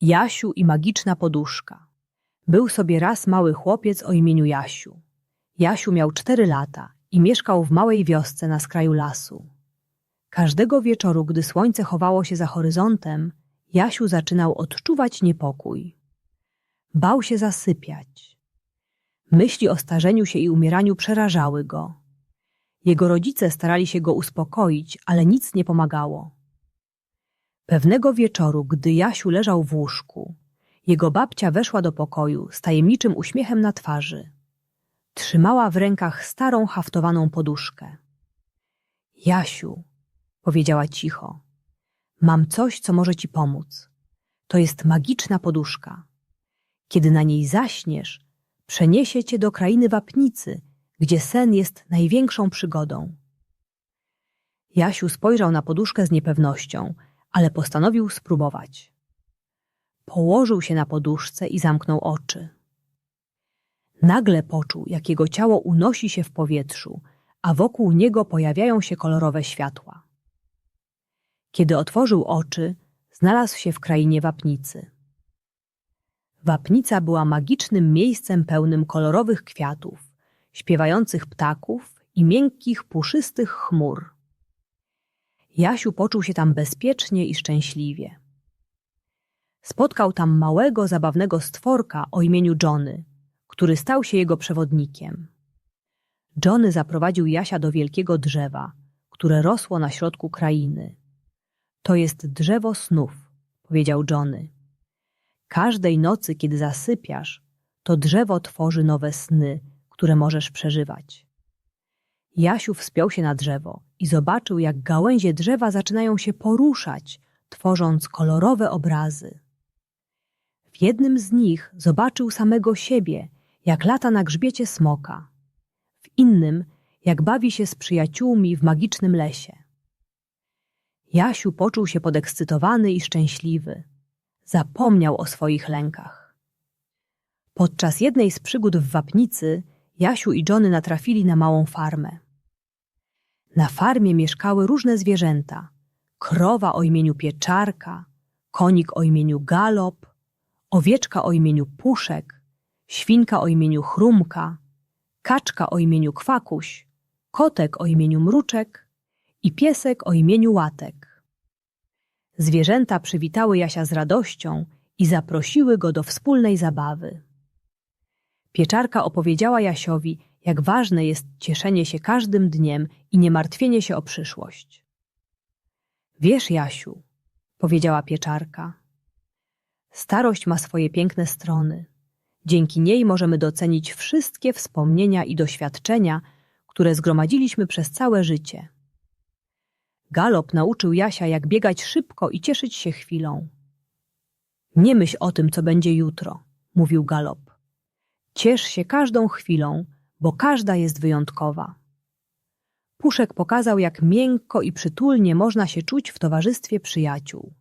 Jasiu i magiczna poduszka. Był sobie raz mały chłopiec o imieniu Jasiu. Jasiu miał cztery lata i mieszkał w małej wiosce na skraju lasu. Każdego wieczoru, gdy słońce chowało się za horyzontem, Jasiu zaczynał odczuwać niepokój. Bał się zasypiać. Myśli o starzeniu się i umieraniu przerażały go. Jego rodzice starali się go uspokoić, ale nic nie pomagało. Pewnego wieczoru, gdy Jasiu leżał w łóżku, jego babcia weszła do pokoju z tajemniczym uśmiechem na twarzy. Trzymała w rękach starą haftowaną poduszkę. Jasiu, powiedziała cicho, mam coś, co może ci pomóc. To jest magiczna poduszka. Kiedy na niej zaśniesz, przeniesie cię do krainy wapnicy, gdzie sen jest największą przygodą. Jasiu spojrzał na poduszkę z niepewnością, ale postanowił spróbować. Położył się na poduszce i zamknął oczy. Nagle poczuł, jak jego ciało unosi się w powietrzu, a wokół niego pojawiają się kolorowe światła. Kiedy otworzył oczy, znalazł się w krainie wapnicy. Wapnica była magicznym miejscem pełnym kolorowych kwiatów, śpiewających ptaków i miękkich, puszystych chmur. Jasiu poczuł się tam bezpiecznie i szczęśliwie. Spotkał tam małego, zabawnego stworka o imieniu Johnny, który stał się jego przewodnikiem. Johnny zaprowadził Jasia do wielkiego drzewa, które rosło na środku krainy. To jest drzewo snów, powiedział Johnny. Każdej nocy, kiedy zasypiasz, to drzewo tworzy nowe sny, które możesz przeżywać. Jasiu wspiął się na drzewo i zobaczył, jak gałęzie drzewa zaczynają się poruszać, tworząc kolorowe obrazy. W jednym z nich zobaczył samego siebie, jak lata na grzbiecie smoka. W innym, jak bawi się z przyjaciółmi w magicznym lesie. Jasiu poczuł się podekscytowany i szczęśliwy. Zapomniał o swoich lękach. Podczas jednej z przygód w Wapnicy Jasiu i Johnny natrafili na małą farmę. Na farmie mieszkały różne zwierzęta. Krowa o imieniu Pieczarka, konik o imieniu Galop, owieczka o imieniu Puszek, świnka o imieniu Chrumka, kaczka o imieniu Kwakuś, kotek o imieniu Mruczek i piesek o imieniu Łatek. Zwierzęta przywitały Jasia z radością i zaprosiły go do wspólnej zabawy. Pieczarka opowiedziała Jasiowi, jak ważne jest cieszenie się każdym dniem i nie martwienie się o przyszłość. Wiesz, Jasiu, powiedziała pieczarka, starość ma swoje piękne strony. Dzięki niej możemy docenić wszystkie wspomnienia i doświadczenia, które zgromadziliśmy przez całe życie. Galop nauczył Jasia, jak biegać szybko i cieszyć się chwilą. Nie myśl o tym, co będzie jutro, mówił Galop. Ciesz się każdą chwilą, bo każda jest wyjątkowa. Puszek pokazał, jak miękko i przytulnie można się czuć w towarzystwie przyjaciół.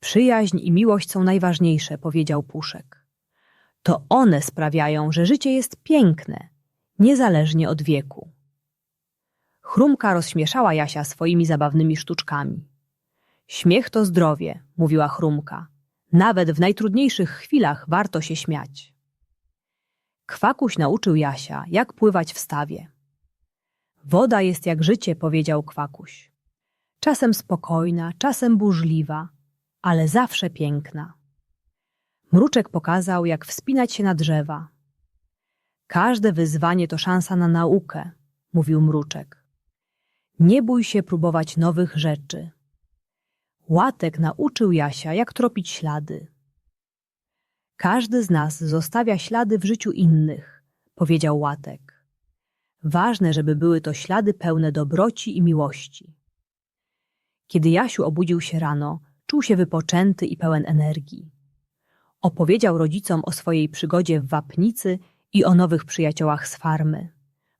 Przyjaźń i miłość są najważniejsze, powiedział Puszek. To one sprawiają, że życie jest piękne, niezależnie od wieku. Chrumka rozśmieszała Jasia swoimi zabawnymi sztuczkami. Śmiech to zdrowie, mówiła Chrumka. Nawet w najtrudniejszych chwilach warto się śmiać. Kwakuś nauczył Jasia, jak pływać w stawie. Woda jest jak życie, powiedział Kwakuś. Czasem spokojna, czasem burzliwa, ale zawsze piękna. Mruczek pokazał, jak wspinać się na drzewa. Każde wyzwanie to szansa na naukę, mówił Mruczek. Nie bój się próbować nowych rzeczy. Łatek nauczył Jasia, jak tropić ślady. Każdy z nas zostawia ślady w życiu innych, powiedział Łatek. Ważne, żeby były to ślady pełne dobroci i miłości. Kiedy Jasiu obudził się rano, czuł się wypoczęty i pełen energii. Opowiedział rodzicom o swojej przygodzie w Wapnicy i o nowych przyjaciołach z farmy.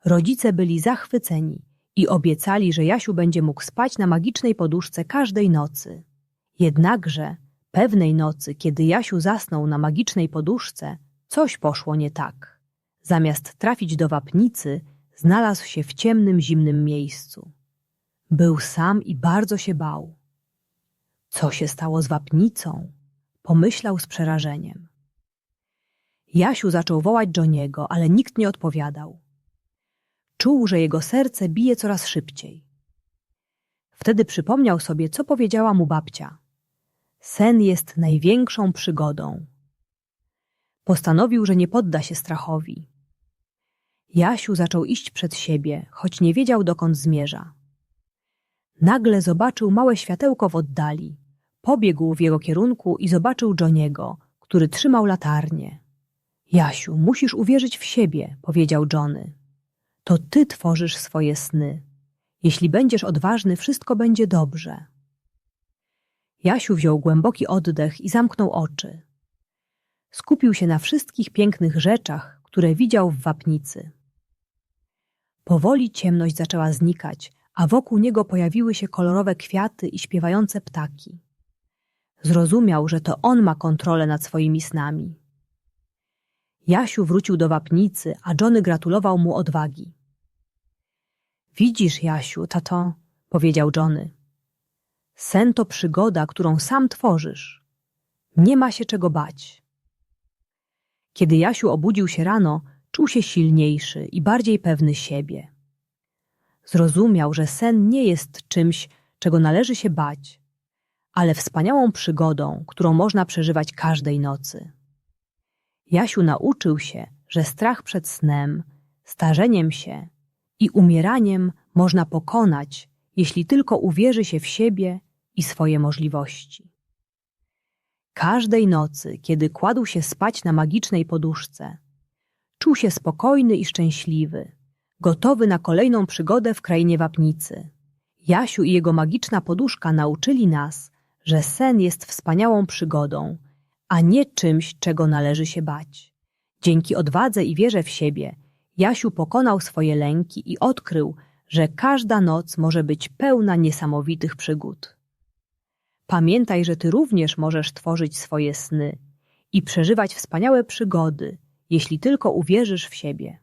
Rodzice byli zachwyceni i obiecali, że Jasiu będzie mógł spać na magicznej poduszce każdej nocy. Jednakże Pewnej nocy, kiedy Jasiu zasnął na magicznej poduszce, coś poszło nie tak. Zamiast trafić do wapnicy, znalazł się w ciemnym, zimnym miejscu. Był sam i bardzo się bał. Co się stało z wapnicą? pomyślał z przerażeniem. Jasiu zaczął wołać Johniego, ale nikt nie odpowiadał. Czuł, że jego serce bije coraz szybciej. Wtedy przypomniał sobie, co powiedziała mu babcia. Sen jest największą przygodą. Postanowił, że nie podda się strachowi. Jasiu zaczął iść przed siebie, choć nie wiedział, dokąd zmierza. Nagle zobaczył małe światełko w oddali. Pobiegł w jego kierunku i zobaczył Johniego, który trzymał latarnię. Jasiu, musisz uwierzyć w siebie, powiedział Johnny. To ty tworzysz swoje sny. Jeśli będziesz odważny, wszystko będzie dobrze. Jasiu wziął głęboki oddech i zamknął oczy. Skupił się na wszystkich pięknych rzeczach, które widział w wapnicy. Powoli ciemność zaczęła znikać, a wokół niego pojawiły się kolorowe kwiaty i śpiewające ptaki. Zrozumiał, że to on ma kontrolę nad swoimi snami. Jasiu wrócił do wapnicy, a Johnny gratulował mu odwagi. Widzisz, Jasiu, tato, powiedział Johnny. Sen to przygoda, którą sam tworzysz. Nie ma się czego bać. Kiedy Jasiu obudził się rano, czuł się silniejszy i bardziej pewny siebie. Zrozumiał, że sen nie jest czymś, czego należy się bać, ale wspaniałą przygodą, którą można przeżywać każdej nocy. Jasiu nauczył się, że strach przed snem, starzeniem się i umieraniem można pokonać, jeśli tylko uwierzy się w siebie i swoje możliwości. Każdej nocy, kiedy kładł się spać na magicznej poduszce, czuł się spokojny i szczęśliwy, gotowy na kolejną przygodę w krainie wapnicy. Jasiu i jego magiczna poduszka nauczyli nas, że sen jest wspaniałą przygodą, a nie czymś, czego należy się bać. Dzięki odwadze i wierze w siebie, Jasiu pokonał swoje lęki i odkrył, że każda noc może być pełna niesamowitych przygód. Pamiętaj, że ty również możesz tworzyć swoje sny i przeżywać wspaniałe przygody, jeśli tylko uwierzysz w siebie.